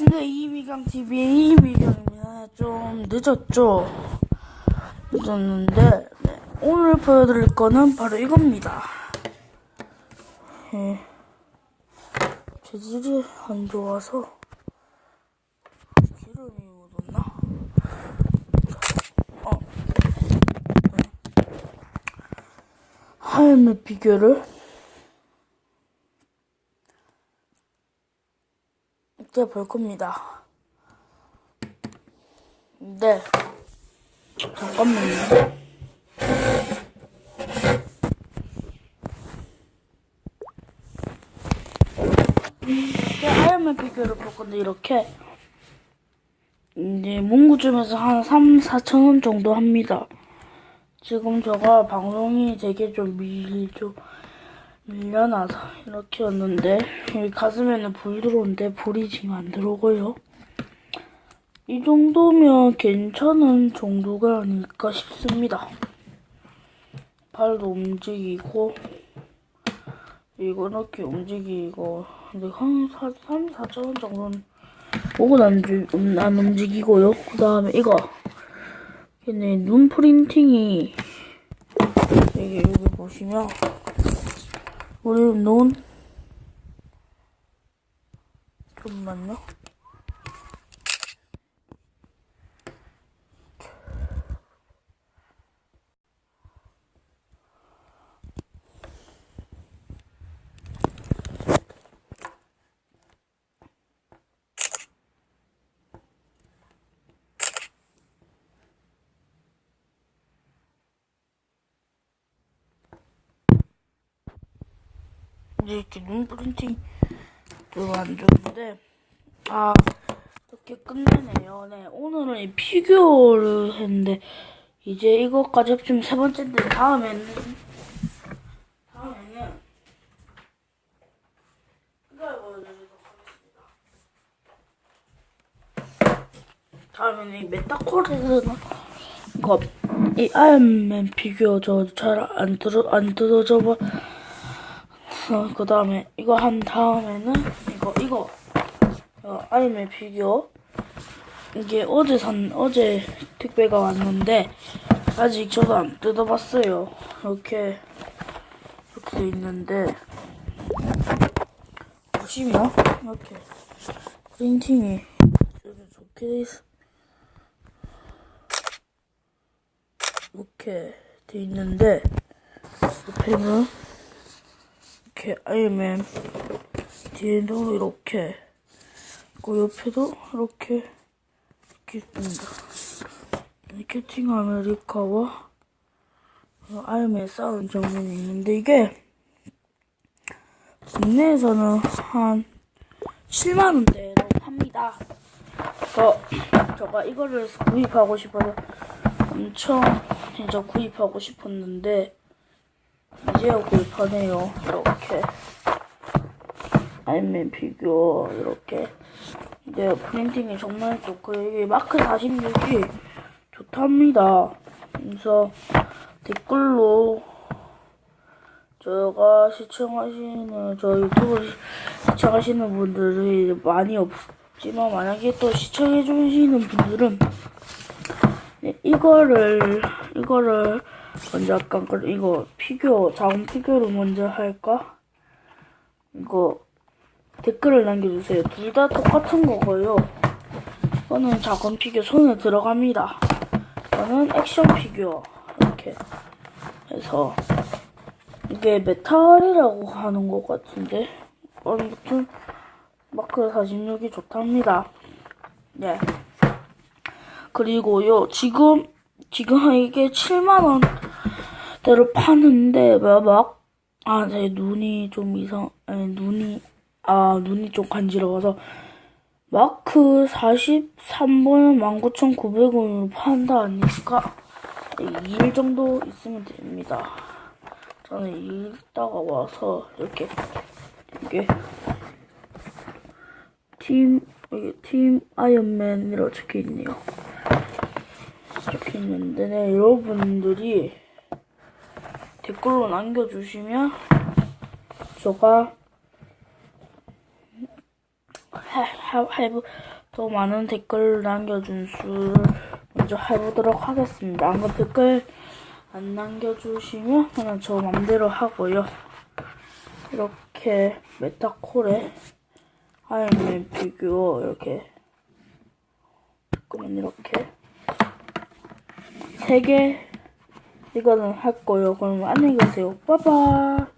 안녕하십니까 이미경 TV의 이미경입니다. 좀 늦었죠? 늦었는데 네, 오늘 보여드릴 거는 바로 이겁니다. 예, 재질이 안 좋아서 기름이 묻었나? 어, 네. 하얀 비교를 이제 볼 겁니다. 네. 잠깐만요. 하얀면 비교를 볼 건데 이렇게 이제 문구점에서 한 3, 4천 원 정도 합니다. 지금 저가 방송이 되게 좀 밀, 좀 밀려나서 이렇게 였는데 여기 가슴에는 불 들어오는데 불이 지금 안 들어오고요. 이 정도면 괜찮은 정도가 아닐까 싶습니다. 발도 움직이고 이거 이렇게 움직이고 근데 한 3, 4천 원 정도는 목은 안, 주, 음, 안 움직이고요. 그 다음에 이거 얘네 눈 프린팅이 여기 여기 보시면 우리 눈 잠깐만요. 이렇게 눈 프린팅 좀안 좋은데 아 이렇게 끝내네요. 네 오늘은 이 피규어를 했는데 이제 이것까지 합치면 세 번째인데 다음에는 다음에는 이 메타코르는 이 아이언맨 피규어 저 잘안 뜯어 안 뜯어져 버 어, 그 다음에 이거 한 다음에는 이거 이거. 어, 아이맨 피규어 이게 어제 산 어제 택배가 왔는데 아직 저도 안 뜯어봤어요. 이렇게 이렇게 돼 있는데. 보시면 이렇게 프린팅이 아주 좋게 돼 있어. 이렇게 돼 있는데 옆에는 이렇게 아이맨 뒤에도 이렇게 그 옆에도 이렇게 이렇게 있습니다. 이 캐팅 아메리카와 아이맨 싸우는 장면이 있는데 이게 국내에서는 한 7만 원대로 팝니다. 그래서 제가 이거를 구입하고 싶어서 엄청 진짜 구입하고 싶었는데 이제야 구입하네요. 이렇게 아이맨 피규어 이렇게 근데 프린팅이 정말 좋고 이게 마크 46이 좋답니다. 그래서 댓글로 제가 시청하시는 저 유튜브 시청하시는 분들이 많이 없지만 만약에 또 시청해 주시는 분들은 네, 이거를 이거를 먼저 약간 그 이거 피규어 작은 피규어를 먼저 할까? 이거 댓글을 남겨주세요. 둘 다 똑같은 거고요. 이거는 작은 피규어 손에 들어갑니다. 이거는 액션 피규어 이렇게 해서 이게 메탈이라고 하는 것 같은데 아무튼 마크 46이 좋답니다. 네. 그리고요 지금 지금 이게 7만 원 대로 파는데 막 아, 제 눈이 좀 이상 아니 눈이 아 눈이 좀 간지러워서 마크 43번은 19,900원으로 판다 아니까 2일 정도 있으면 됩니다. 저는 이따가 와서 이렇게 이게 팀 여기 팀 아이언맨이라고 적혀 있네요. 적혀 있는데 네, 여러분들이 댓글로 남겨주시면 제가 해보 더 많은 댓글 남겨준 수 먼저 해보도록 하겠습니다. 안 그럼 댓글 안 남겨주시면 그냥 저 맘대로 하고요. 이렇게 메타콜에 아이언맨 피규어 이렇게 그러면 이렇게 세 개 이거는 할 거예요. 그럼 안녕히 계세요. 빠빠.